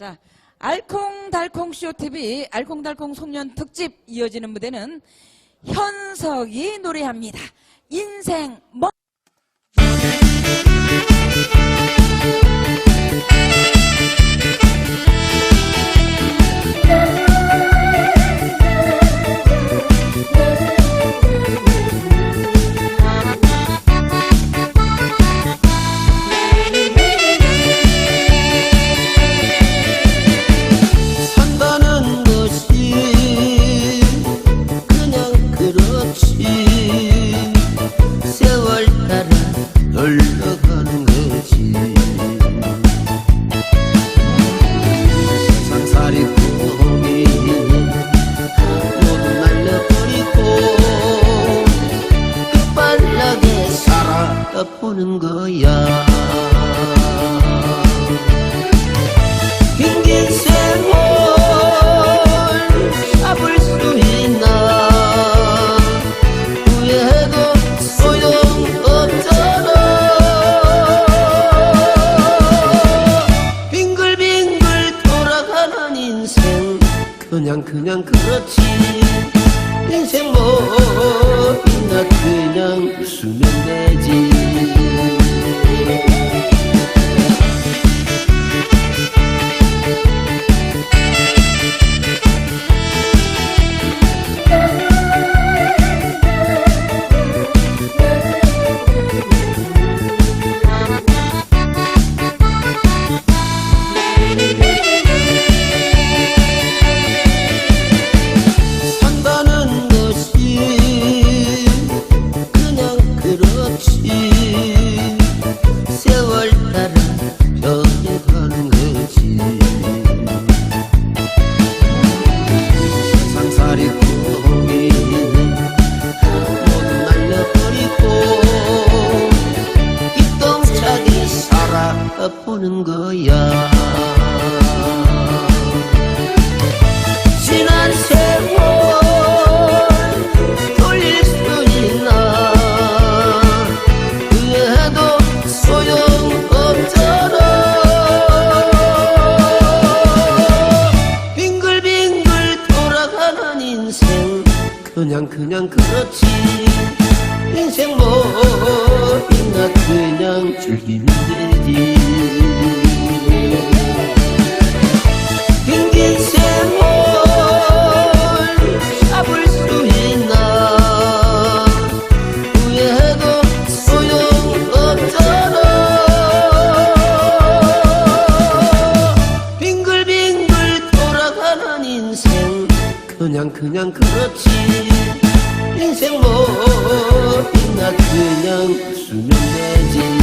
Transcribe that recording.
자, 알콩달콩 쇼TV 알콩달콩 송년 특집 이어지는 무대는 현석이 노래합니다. 인생 뭐 그냥 그냥 그렇지. 인생 뭐 있나 그 거야. 지난 세월 돌릴 수 있나? 후회해도 소용없잖아. 빙글빙글 돌아가는 인생 그냥 그냥 그렇지. 인생 뭐 있나 그냥 즐기면 그냥 그냥 그렇지. 인생 뭐 있나 그냥 웃으면 되지